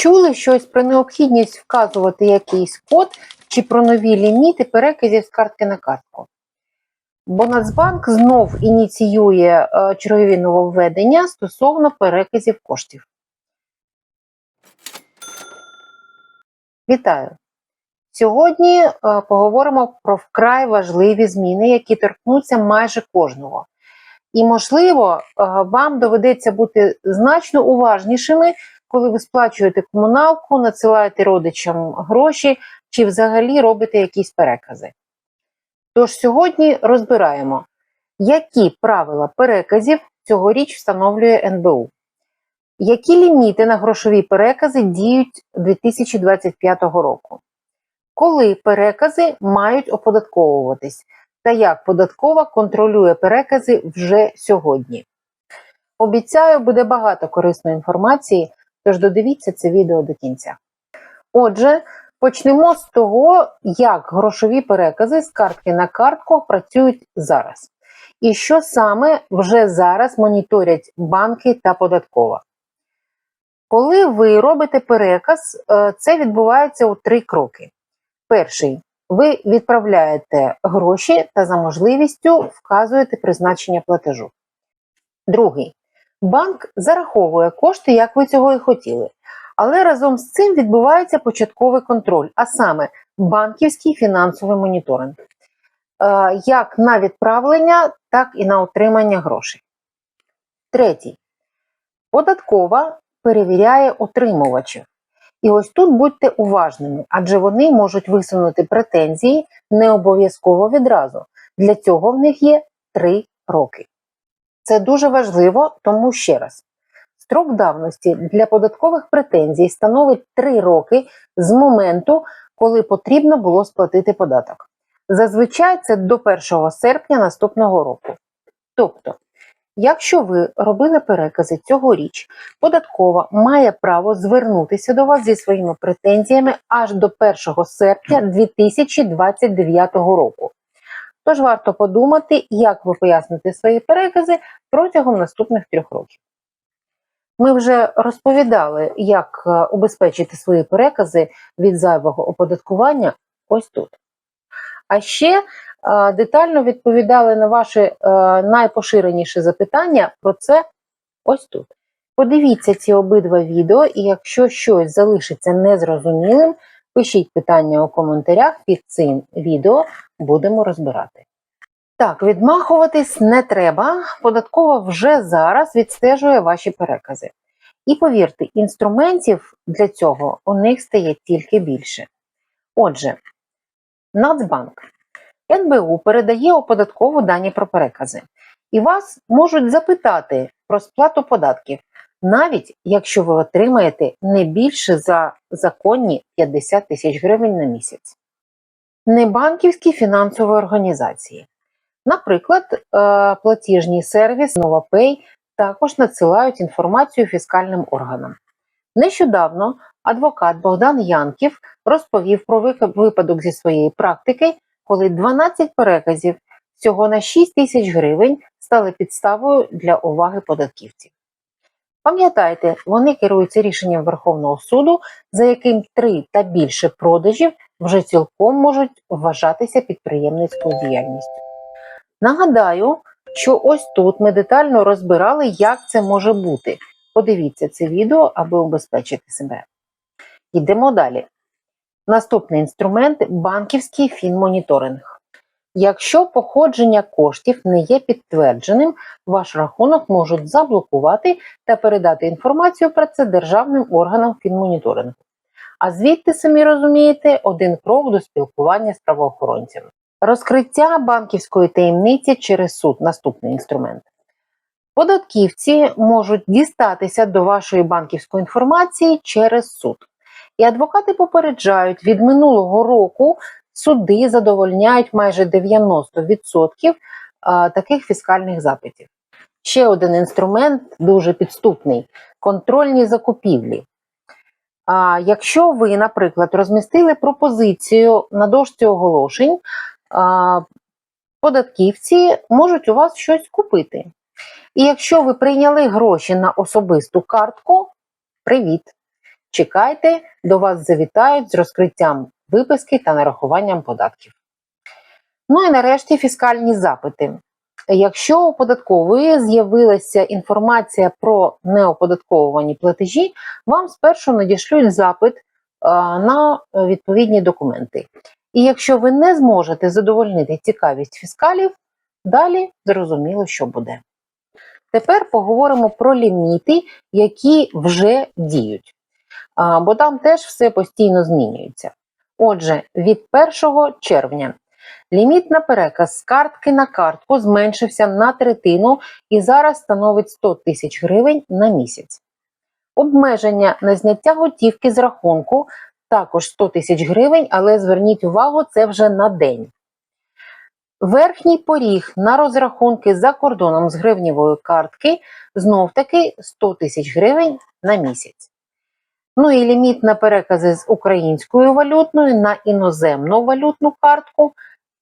чули щось про необхідність вказувати якийсь код чи про нові ліміти переказів з картки на картку? Бо Нацбанк знов ініціює е, чергові нововведення стосовно переказів коштів. Вітаю! Сьогодні е, поговоримо про вкрай важливі зміни, які торкнуться майже кожного. І, можливо, е, вам доведеться бути значно уважнішими, коли ви сплачуєте комуналку, надсилаєте родичам гроші чи взагалі робите якісь перекази. Тож сьогодні розбираємо, які правила переказів цьогоріч встановлює НБУ, які ліміти на грошові перекази діють 2025 року, коли перекази мають оподатковуватись та як податкова контролює перекази вже сьогодні. Обіцяю, буде багато корисної інформації, тож додивіться це відео до кінця. Отже, почнемо з того, як грошові перекази з картки на картку працюють зараз. І що саме вже зараз моніторять банки та податкова. Коли ви робите переказ, е, це відбувається у три кроки. Перший ви відправляєте гроші та за можливістю вказуєте призначення платежу. Другий банк зараховує кошти, як ви цього і хотіли. Але разом з цим відбувається початковий контроль, а саме банківський фінансовий моніторинг, е, як на відправлення, так і на отримання грошей. Третій. Податкова перевіряє отримувачів. І ось тут будьте уважними, адже вони можуть висунути претензії не обов'язково відразу. Для цього в них є три роки. Це дуже важливо, тому ще раз. Строк давності для податкових претензій становить 3 роки з моменту, коли потрібно було сплатити податок. Зазвичай це до 1 серпня наступного року. Тобто, якщо ви робили перекази цьогоріч, податкова має право звернутися до вас зі своїми претензіями аж до 1 серпня 2029 року. Тож варто подумати, як ви поясните свої перекази протягом наступних трьох років. Ми вже розповідали, як е, убезпечити свої перекази від зайвого оподаткування ось тут. А ще е, детально відповідали на ваші е, найпоширеніші запитання про це ось тут. Подивіться ці обидва відео, і якщо щось залишиться незрозумілим, пишіть питання у коментарях під цим відео, будемо розбирати. Так, відмахуватись не треба. Податкова вже зараз відстежує ваші перекази. І повірте, інструментів для цього у них стає тільки більше. Отже, Нацбанк НБУ передає у податкову дані про перекази. І вас можуть запитати про сплату податків, навіть якщо ви отримаєте не більше за законні 50 тисяч гривень на місяць. Небанківські фінансові організації. Наприклад, е, платіжний сервіс NovaPay також надсилають інформацію фіскальним органам. Нещодавно адвокат Богдан Янків розповів про випадок зі своєї практики, коли 12 переказів всього на 6 тисяч гривень стали підставою для уваги податківців. Пам'ятайте, вони керуються рішенням Верховного суду, за яким три та більше продажів вже цілком можуть вважатися підприємницькою діяльністю. Нагадаю, що ось тут ми детально розбирали, як це може бути. Подивіться це відео, аби убезпечити себе. Йдемо далі. Наступний інструмент банківський фінмоніторинг. Якщо походження коштів не є підтвердженим, ваш рахунок можуть заблокувати та передати інформацію про це державним органам фінмоніторингу. А звідти, самі розумієте, один крок до спілкування з правоохоронцями. Розкриття банківської таємниці через суд наступний інструмент. Податківці можуть дістатися до вашої банківської інформації через суд. І адвокати попереджають, від минулого року суди задовольняють майже 90% таких фіскальних запитів. Ще один інструмент дуже підступний контрольні закупівлі. А Якщо ви, наприклад, розмістили пропозицію на дошці оголошень, податківці можуть у вас щось купити. І якщо ви прийняли гроші на особисту картку, привіт! чекайте, до вас завітають з розкриттям виписки та нарахуванням податків. Ну і нарешті фіскальні запити. Якщо у податкової з'явилася інформація про неоподатковувані платежі, вам спершу надішлють запит на відповідні документи. І якщо ви не зможете задовольнити цікавість фіскалів, далі зрозуміло, що буде. Тепер поговоримо про ліміти, які вже діють. Бо там теж все постійно змінюється. Отже, від 1 червня ліміт на переказ з картки на картку зменшився на третину і зараз становить 100 тисяч гривень на місяць. Обмеження на зняття готівки з рахунку також 100 тисяч гривень, але зверніть увагу, це вже на день. Верхній поріг на розрахунки за кордоном з гривнівої картки знов таки 100 тисяч гривень на місяць. Ну і ліміт на перекази з українською валютною на іноземну валютну картку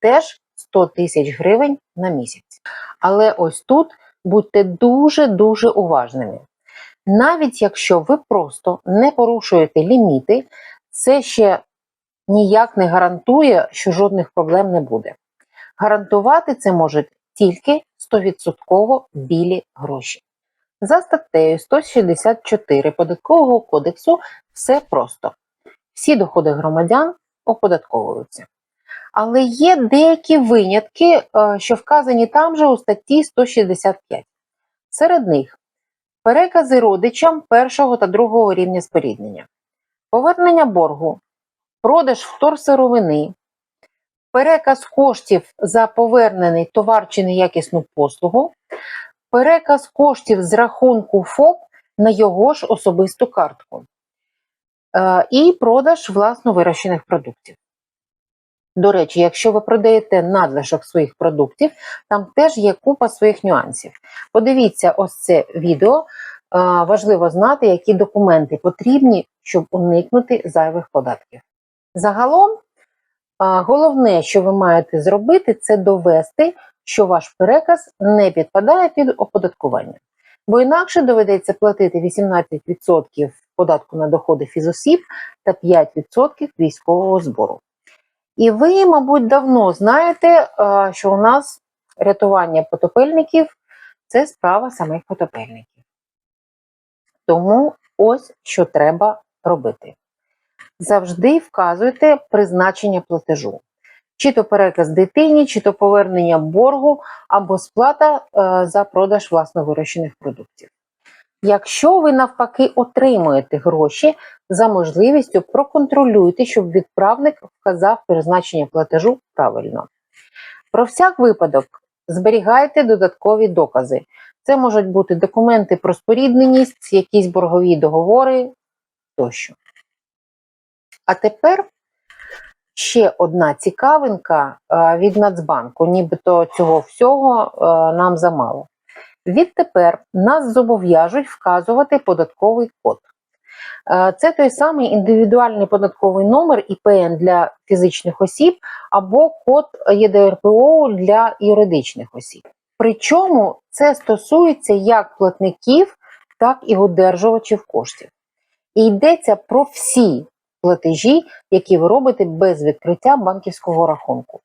теж 100 тисяч гривень на місяць. Але ось тут будьте дуже-дуже уважними. Навіть якщо ви просто не порушуєте ліміти, це ще ніяк не гарантує, що жодних проблем не буде. Гарантувати це можуть тільки 100% білі гроші. За статтею 164 Податкового кодексу все просто. Всі доходи громадян оподатковуються. Але є деякі винятки, е, що вказані там же у статті 165. Серед них перекази родичам першого та другого рівня споріднення, повернення боргу, продаж вторсировини, переказ коштів за повернений товар чи неякісну послугу, переказ коштів з рахунку ФОП на його ж особисту картку е, і продаж власно вирощених продуктів. До речі, якщо ви продаєте надлишок своїх продуктів, там теж є купа своїх нюансів. Подивіться ось це відео. Е, Важливо знати, які документи потрібні, щоб уникнути зайвих податків. Загалом, е, головне, що ви маєте зробити, це довести, що ваш переказ не підпадає під оподаткування. Бо інакше доведеться платити 18% податку на доходи фізосіб та 5% військового збору. І ви, мабуть, давно знаєте, що у нас рятування потопельників це справа самих потопельників. Тому ось що треба робити. Завжди вказуйте призначення платежу. Чи то переказ дитині, чи то повернення боргу, або сплата е, за продаж власно вирощених продуктів. Якщо ви навпаки отримуєте гроші, за можливістю проконтролюйте, щоб відправник вказав призначення платежу правильно. Про всяк випадок зберігайте додаткові докази. Це можуть бути документи про спорідненість, якісь боргові договори тощо. А тепер ще одна цікавинка е, від Нацбанку, нібито цього всього е, нам замало. Відтепер нас зобов'яжуть вказувати податковий код. Е, Це той самий індивідуальний податковий номер ІПН для фізичних осіб або код ЄДРПО для юридичних осіб. Причому це стосується як платників, так і одержувачів коштів. І йдеться про всі платежі, які ви робите без відкриття банківського рахунку.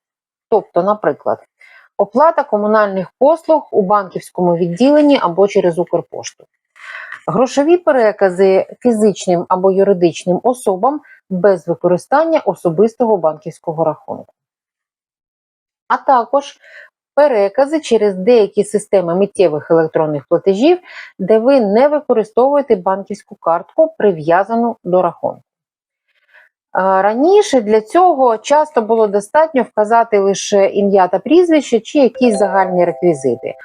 Тобто, наприклад, оплата комунальних послуг у банківському відділенні або через Укрпошту. Грошові перекази фізичним або юридичним особам без використання особистого банківського рахунку. А також перекази через деякі системи миттєвих електронних платежів, де ви не використовуєте банківську картку, прив'язану до рахунку. Раніше для цього часто було достатньо вказати лише ім'я та прізвище чи якісь загальні реквізити.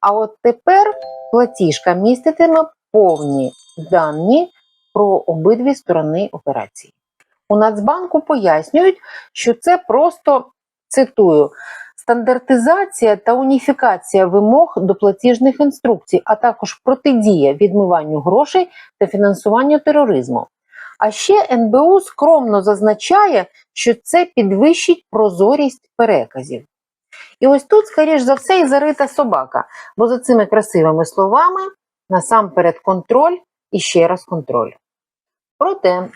А от тепер платіжка міститиме повні дані про обидві сторони операції. У Нацбанку пояснюють, що це просто цитую. Стандартизація та уніфікація вимог до платіжних інструкцій, а також протидія відмиванню грошей та фінансуванню тероризму. А ще НБУ скромно зазначає, що це підвищить прозорість переказів. І ось тут, скоріш за все, і зарита собака, бо за цими красивими словами насамперед контроль і ще раз контроль. Проте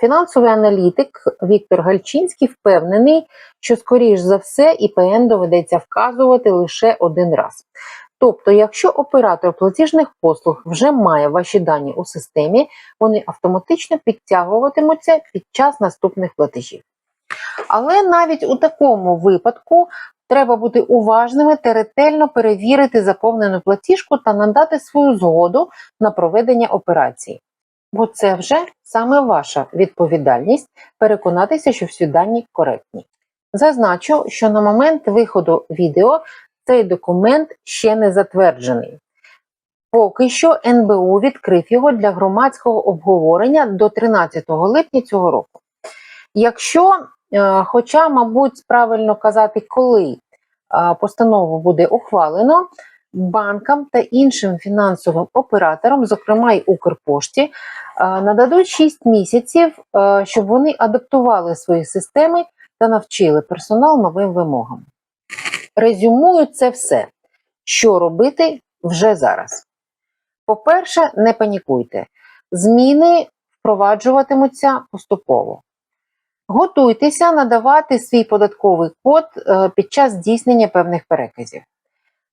фінансовий аналітик Віктор Гальчинський впевнений, що, скоріш за все, ІПН доведеться вказувати лише один раз. Тобто, якщо оператор платіжних послуг вже має ваші дані у системі, вони автоматично підтягуватимуться під час наступних платежів. Але навіть у такому випадку треба бути уважними та ретельно перевірити заповнену платіжку та надати свою згоду на проведення операції. Бо це вже саме ваша відповідальність переконатися, що всі дані коректні. Зазначу, що на момент виходу відео цей документ ще не затверджений. Поки що НБУ відкрив його для громадського обговорення до 13 липня цього року. Якщо, е, хоча, мабуть, правильно казати, коли е, постанову буде ухвалено, банкам та іншим фінансовим операторам, зокрема й Укрпошті, е, нададуть 6 місяців, щоб вони адаптували свої системи та навчили персонал новим вимогам. Резюмую це все, що робити вже зараз. По-перше, не панікуйте. Зміни впроваджуватимуться поступово. Готуйтеся надавати свій податковий код е, під час здійснення певних переказів.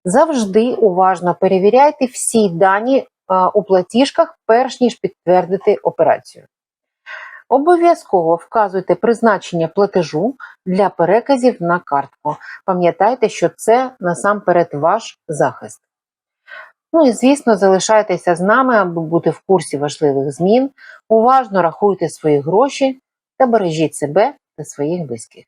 Завжди уважно перевіряйте всі дані е, у платіжках, перш ніж підтвердити операцію. Обов'язково вказуйте призначення платежу для переказів на картку. Пам'ятайте, що це насамперед ваш захист. Ну і звісно, залишайтеся з нами, аби бути в курсі важливих змін. Уважно рахуйте свої гроші та бережіть себе та своїх близьких.